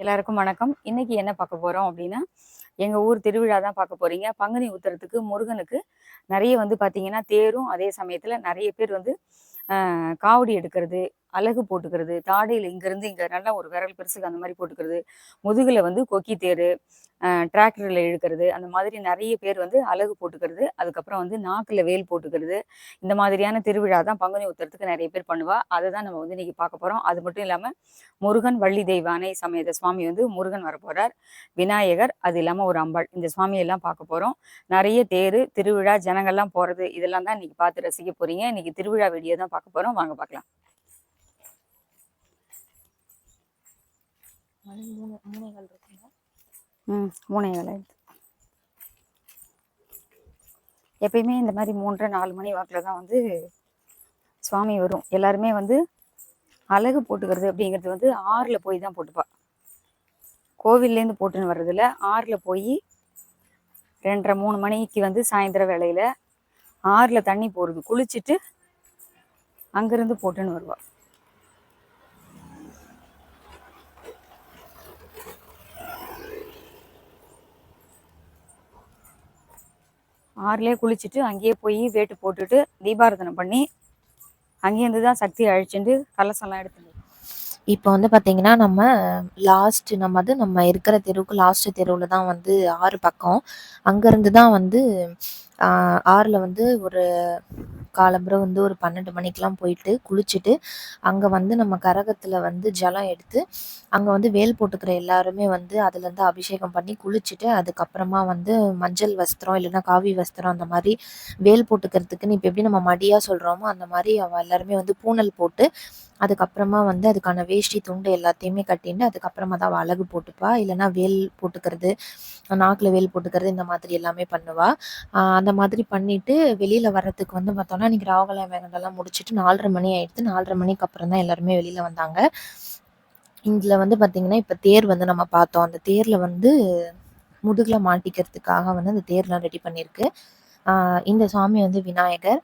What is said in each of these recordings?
எல்லாருக்கும் வணக்கம். இன்னைக்கு என்ன பார்க்க போறோம் அப்படின்னா எங்க ஊர் திருவிழா தான் பார்க்க போறீங்க. பங்குனி உத்தரத்துக்கு முருகனுக்கு நிறைய வந்து பாத்தீங்கன்னா தேரும் அதே சமயத்துல நிறைய பேர் வந்து காவடி எடுக்கிறது அலகு போட்டுக்கிறது தாடையில் இங்கேருந்து இங்கே நல்லா ஒரு விரல் பெருசுக்கு அந்த மாதிரி போட்டுக்கிறது முதுகில் வந்து கொக்கி தேர் டிராக்டரில் இழுக்கிறது அந்த மாதிரி நிறைய பேர் வந்து அலகு போட்டுக்கிறது அதுக்கப்புறம் வந்து நாக்கில் வேல் போட்டுக்கிறது இந்த மாதிரியான திருவிழா தான் பங்குனி உத்தரத்துக்கு நிறைய பேர் பண்ணுவா. அதை தான் நம்ம வந்து இன்றைக்கி பார்க்க போகிறோம் அது மட்டும் இல்லாமல் முருகன் வள்ளி தெய்வானை சமயத சுவாமி வந்து முருகன் வரப்போகிறார் விநாயகர் அது இல்லாமல் ஒரு அம்பாள். இந்த சுவாமியெல்லாம் பார்க்க போகிறோம் நிறைய தேர் திருவிழா ஜனங்கள்லாம் போகிறது இதெல்லாம் தான் இன்றைக்கி பார்த்து ரசிக்க போகிறீங்க இன்றைக்கி திருவிழா வீடியோ தான் பார்க்க போகிறோம் வாங்க பார்க்கலாம். ம் மூணைகள். எப்பயுமே இந்த மாதிரி மூன்றரை நாலு மணி வாக்கில் தான் வந்து சுவாமி வரும். எல்லாருமே வந்து அழகு போட்டுக்கிறது அப்படிங்கிறது வந்து ஆறில் போய் தான் போட்டுப்பா. கோவில்லேருந்து போட்டுன்னு வர்றதில்ல ஆறில் போய் ரெண்டரை மூணு மணிக்கு வந்து சாயந்தர வேளையில ஆறில் தண்ணி போகிறது குளிச்சுட்டு அங்கேருந்து போட்டுன்னு வருவா. ஆறுலேயே குளிச்சுட்டு அங்கேயே போய் வேட்டு போட்டுட்டு தீபாரதனை பண்ணி அங்கேருந்து தான் சக்தி அழிச்சுட்டு கலசம்லாம் எடுத்துட்டு இப்போ வந்து பார்த்தீங்கன்னா நம்ம லாஸ்ட் நம்ம அது நம்ம இருக்கிற தெருவுக்கு லாஸ்ட் தெருவில் தான் வந்து ஆறு பக்கம். அங்கேருந்து தான் வந்து ஆஹ், ஆறுல வந்து ஒரு காலம்புற வந்து ஒரு பன்னெண்டு மணிக்கெலாம் போயிட்டு குளிச்சுட்டு அங்கே வந்து நம்ம கரகத்தில் வந்து ஜலம் எடுத்து அங்கே வந்து வேல் போட்டுக்கிற எல்லாருமே வந்து அதுலேருந்து அபிஷேகம் பண்ணி குளிச்சுட்டு அதுக்கப்புறமா வந்து மஞ்சள் வஸ்திரம் இல்லைன்னா காவி வஸ்திரம் அந்த மாதிரி வேல் போட்டுக்கிறதுக்குன்னு இப்போ எப்படி நம்ம மடியாக சொல்கிறோமோ அந்த மாதிரி அவள் எல்லாருமே வந்து பூனல் போட்டு அதுக்கப்புறமா வந்து அதுக்கான வேஷ்டி துண்டு எல்லாத்தையுமே கட்டிட்டு அதுக்கப்புறமா தான் அவள் அழகு போட்டுப்பா. இல்லைன்னா வேல் போட்டுக்கிறது நாக்கில் வேல் போட்டுக்கிறது இந்த மாதிரி எல்லாமே பண்ணுவா. அந்த மாதிரி பண்ணிட்டு வெளியில வர்றதுக்கு வந்து பார்த்தோம்னா இன்னைக்கு ராவகல வேகண்டெல்லாம் முடிச்சுட்டு நாலரை மணி ஆயிடுத்து நாலரை மணிக்கு அப்புறம் தான் எல்லாருமே வெளியில வந்தாங்க. இதில் வந்து பார்த்திங்கன்னா இப்போ தேர் வந்து நம்ம பார்த்தோம். அந்த தேரில் வந்து முதுகுல மாட்டிக்கிறதுக்காக வந்து அந்த தேர்லாம் ரெடி பண்ணியிருக்கு. இந்த சாமி வந்து விநாயகர்.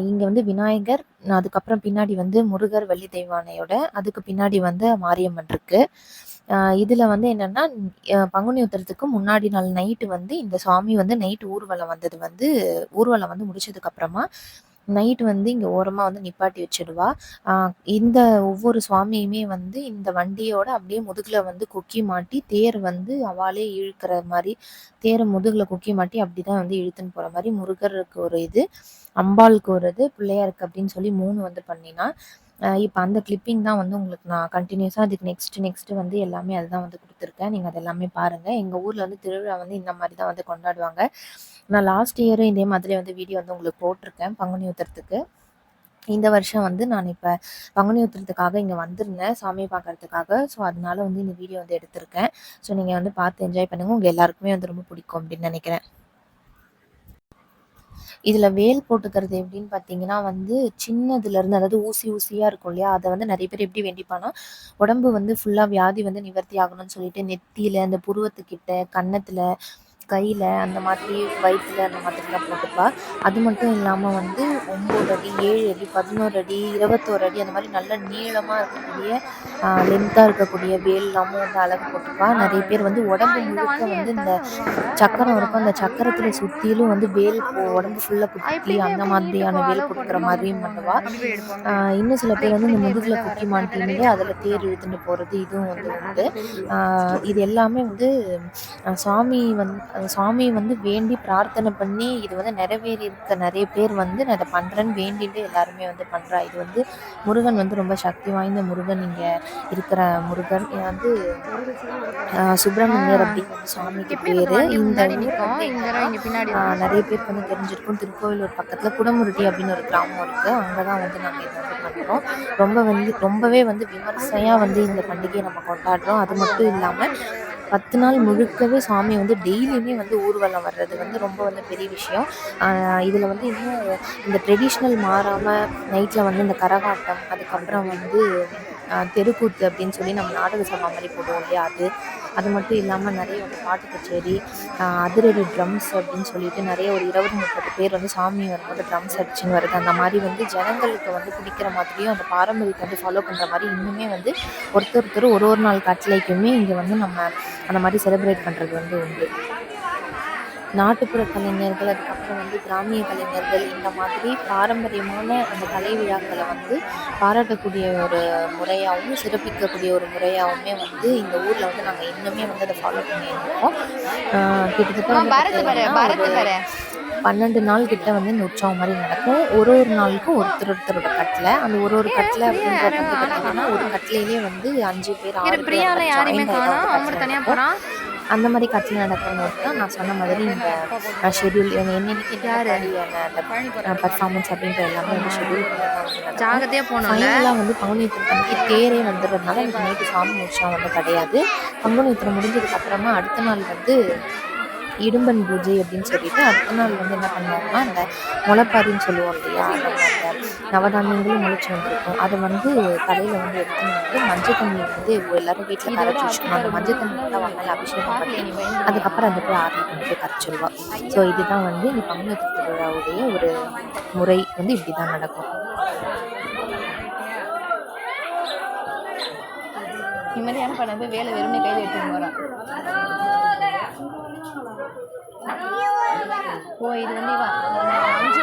இங்கே இங்க வந்து விநாயகர் அதுக்கப்புறம் பின்னாடி வந்து முருகர் வள்ளி தெய்வானையோட அதுக்கு பின்னாடி வந்து மாரியம்மன் இருக்கு. இதில் இதுல வந்து என்னன்னா பங்குனி உத்தரத்துக்கு முன்னாடி நாள் நைட்டு வந்து இந்த சாமி வந்து நைட் ஊர்வலம் வந்தது வந்து ஊர்வலம் வந்து முடிச்சதுக்கு அப்புறமா நைட் வந்து இங்கே ஓரமாக வந்து நிப்பாட்டி வச்சிடுவா. இந்த ஒவ்வொரு சுவாமியுமே வந்து இந்த வண்டியோட அப்படியே முதுகில் வந்து கொக்கி மாட்டி தேர் வந்து அவாலே இழுக்கிற மாதிரி தேரை முதுகில் கொக்கி மாட்டி அப்படிதான் வந்து இழுத்துன்னு போகிற மாதிரி முருகருக்கு ஒரு இது அம்பாளுக்கு ஒரு இது பிள்ளையாருக்கு அப்படின்னு சொல்லி மூணு வந்து பண்ணினா. இப்போ அந்த கிளிப்பிங் தான் வந்து உங்களுக்கு நான் கண்டினியூஸாக அதுக்கு நெக்ஸ்ட் நெக்ஸ்ட் வந்து எல்லாமே அதுதான் வந்து கொடுத்துருக்கேன். நீங்கள் அது எல்லாமே பாருங்கள் எங்கள் ஊரில் வந்து திருவிழா வந்து இந்த மாதிரி தான் வந்து கொண்டாடுவாங்க. நான் லாஸ்ட் இயரும் இதே மாதிரி வந்து வீடியோ வந்து உங்களுக்கு போட்டிருக்கேன் பங்குனி உத்திரத்துக்கு. இந்த வருஷம் வந்து நான் இப்போ பங்குனி உத்திரத்துக்காக இங்கே வந்திருந்தேன் சாமியை பார்க்கறதுக்காக. ஸோ அதனால வந்து இந்த வீடியோ வந்து எடுத்திருக்கேன். ஸோ நீங்கள் வந்து பார்த்து என்ஜாய் பண்ணுங்கள் உங்கள் எல்லாருக்குமே வந்து ரொம்ப பிடிக்கும் அப்படின்னு நினைக்கிறேன். இதில் வேல் போட்டுக்கிறது எப்படின்னு பார்த்தீங்கன்னா வந்து சின்னதுலேருந்து அதாவது ஊசி ஊசியாக இருக்கும் இல்லையா? அதை வந்து நிறைய பேர் எப்படி வேண்டிப்பானா உடம்பு வந்து ஃபுல்லாக வியாதி வந்து நிவர்த்தி ஆகணும்னு சொல்லிட்டு நெத்தியில் அந்த புருவத்துக்கிட்ட கன்னத்தில் கையில் அந்த மாதிரி வயிற்றுல அந்த மாதிரிலாம் போட்டுப்பா. அது மட்டும் இல்லாமல் வந்து ஒம்பது அடி ஏழு அடி பதினோரு அடி இருபத்தோரு அடி அந்த மாதிரி நல்ல நீளமாக இருக்கக்கூடிய லென்த்தாக இருக்கக்கூடிய வேல் எல்லாமும் வந்து அழகு போட்டுப்பா. நிறைய பேர் வந்து உடம்பு முழுக்க வந்து இந்த சக்கரம் இருக்கும். அந்த சக்கரத்தில் சுற்றிலும் வந்து வேல் உடம்பு ஃபுல்லாக குத்தி அந்த மாதிரியான வேல் கொடுக்குற மாதிரியும் பண்ணுவா. இன்னும் சில பேர் வந்து இந்த முதுகில் குக்கி மாட்டீங்களே அதில் தேர் இழுத்துட்டு போகிறது இதுவும் வந்து உண்டு. இது எல்லாமே வந்து சுவாமி சாமி வந்து சாமியை வந்து வேண்டி பிரார்த்தனை பண்ணி இது வந்து நிறைவேறி இருக்க நிறைய பேர் வந்து நான் இதை பண்ணுறேன்னு வேண்டிட்டு எல்லாருமே வந்து பண்ணுறா இது வந்து முருகன் வந்து ரொம்ப சக்தி வாய்ந்த முருகன் இங்கே இருக்கிற முருகன். வந்து சுப்பிரமணியர் அப்படிங்கிற சாமிக்கு பேர். இந்த ஆஹ் நிறைய பேருக்கு வந்து தெரிஞ்சிருக்கும். திருக்கோவிலூர் பக்கத்தில் குடமுருட்டி அப்படின்னு ஒரு கிராமம் இருக்குது அங்கே தான் வந்து நாங்கள் இதை வந்து பண்ணுறோம் ரொம்ப வந்து ரொம்பவே வந்து விமர்சையாக வந்து இந்த பண்டிகையை நம்ம கொண்டாடுறோம். அது மட்டும் இல்லாமல் பத்து நாள் முழுக்கவே சாமி வந்து டெய்லியுமே வந்து ஊர்வலம் வர்றது வந்து ரொம்ப வந்து பெரிய விஷயம். இதில் வந்து இன்னும் இந்த ட்ரெடிஷ்னல் மாறாமல் நைட்டில் வந்து இந்த கரகாட்டம் அதுக்கப்புறம் வந்து தெருக்கூத்து அப்படின்னு சொல்லி நம்ம நாடக சபா மாதிரி போடுவோம் இல்லையா அது? அது மட்டும் இல்லாமல் நிறைய வந்து பாட்டு கச்சேரி அதிரடி ட்ரம்ஸ் அப்படின்னு சொல்லிட்டு நிறைய ஒரு இருபது முப்பது பேர் வந்து சாமி வரும்போது ட்ரம்ஸ் அடிச்சுன்னு வருது. அந்த மாதிரி வந்து ஜனங்களுக்கு வந்து பிடிக்கிற மாதிரியும் அந்த பாரம்பரியத்தை வந்து ஃபாலோ பண்ணுற மாதிரி இன்னுமே வந்து ஒருத்தர் ஒருத்தர் ஒரு ஒரு நாள் கட்டளைக்குமே இங்கே வந்து நம்ம அந்த மாதிரி செலிப்ரேட் பண்ணுறது வந்து உண்டு. நாட்டுப்புற கலைஞர்கள் அதுக்கப்புறம் வந்து கிராமிய கலைஞர்கள் இந்த மாதிரி பாரம்பரியமான அந்த கலை விழாக்களை வந்து பாராட்டக்கூடிய ஒரு முறையாகவும் சிறப்பிக்கக்கூடிய ஒரு முறையாகவுமே வந்து இந்த ஊரில் வந்து நாங்கள் இன்னுமே வந்து அதை ஃபாலோ பண்ணியிருக்கோம். கிட்டத்தட்ட பன்னெண்டு நாள் கிட்ட வந்து இந்த உற்சவம் மாதிரி நடக்கும். ஒரு ஒரு நாளுக்கும் ஒருத்தர் ஒருத்தரோட கட்டில். அந்த ஒரு ஒரு கட்டில் அப்படின்றது வந்து பார்த்தீங்கன்னா ஒரு கட்டிலேயே வந்து அஞ்சு பேர் ஆறு பேர் அந்த மாதிரி கட்டில் நடக்கிறவங்க தான் நான் சொன்ன மாதிரி இந்த ஷெட்யூல் என்னென்னைக்கு அந்த பர்ஃபார்மன்ஸ் அப்படின்ற எல்லாமே வந்து ஷெட்யூல் பண்ணி ஜாகிரதையா போகணும்ல? ஃபைனலாக வந்து பங்குனி உத்திரத்தன்னைக்கு தேரே வந்துடுறதுனால எனக்கு நைட்டு சாமி உற்சவம் வந்து கிடையாது. பங்குனி உத்திரம் முடிஞ்சதுக்கு அப்புறமா அடுத்த நாள் வந்து இடும்பன் பூஜை அப்படின்னு சொல்லிட்டு அடுத்த நாள் வந்து என்ன பண்ணுவாங்கன்னா அந்த முளைப்பாரின்னு சொல்லுவோம் இல்லையா அந்த நவதானியங்களும் முளைச்சி வந்திருக்கும். அதை வந்து தலையில் வந்து எடுத்துன்னு வந்து மஞ்சள் தண்ணி வந்து எல்லாரும் வீட்டில் கரைச்சி வச்சுக்கணும். அந்த மஞ்சள் தண்ணி அவன் மேலே அபிஷேகம் பண்ணி. அதுக்கப்புறம் அந்த போய் ஆரம்பி கொண்டு போய் கரைச்சிருவா ஸோ இதுதான் வந்து இந்த பங்குனி உத்திர திருவிழாவுடைய ஒரு முறை வந்து இப்படி தான் நடக்கும். நிம்மதியான பண்ணது வேலை வெறுமனே கையில் எடுத்துட்டு போறான் ஓ இது வந்து இவன் மஞ்சு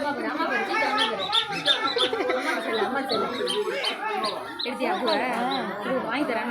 அவன் மாமா அவன் வச்சாலும் இங்க தான் எடுத்தியா பூவை? இது வாங்கி தரேன்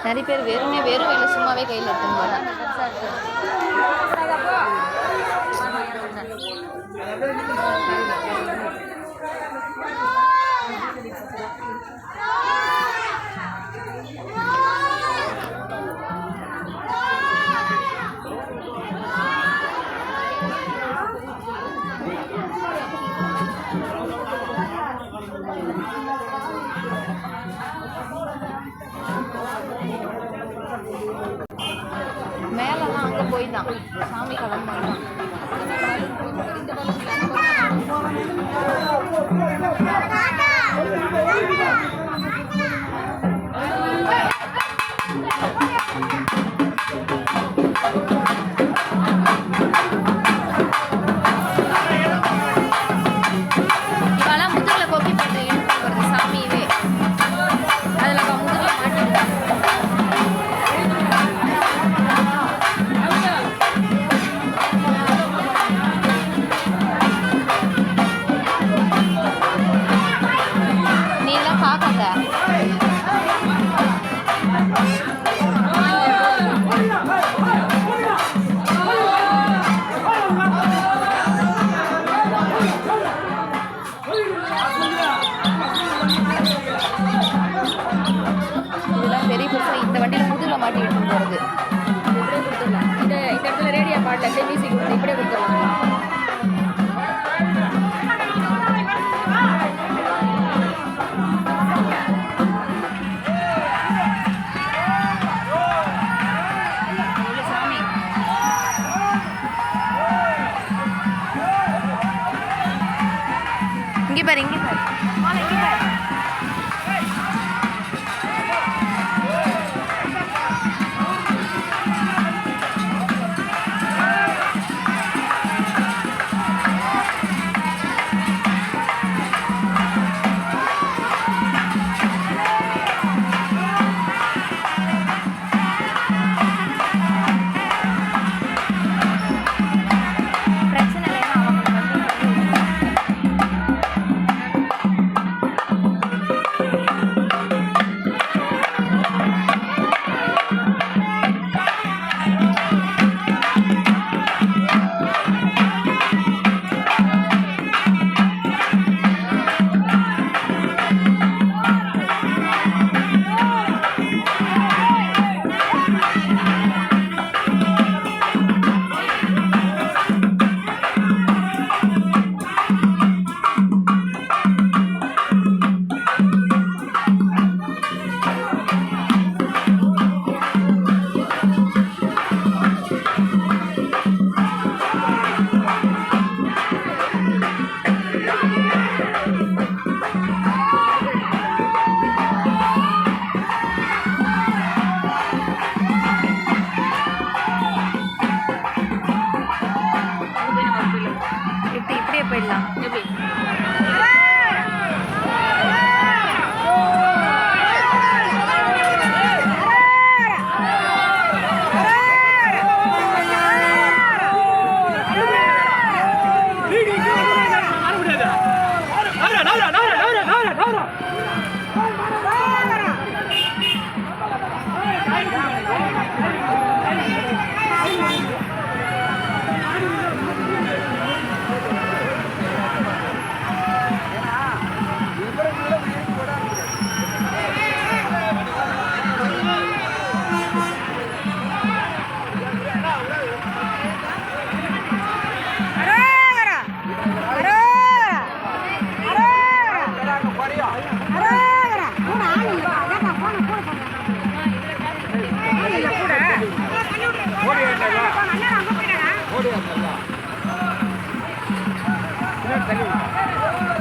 நிறைய பேர் வெறுமே வெறும் வேலை சும்மாவே கையில் எடுத்துன்னு போகிறாங்க மேலெல்லாம் அங்கே போய் தான் சாமி பாட்டு எடுத்துகிட்டு போகிறது இப்படியே கொடுத்துடலாம் இந்த இந்த இடத்துல ரேடியா பாட்டில் அப்படியே மியூசிக் கொடுத்து இப்படியே கொடுத்துடலாம். Vitória!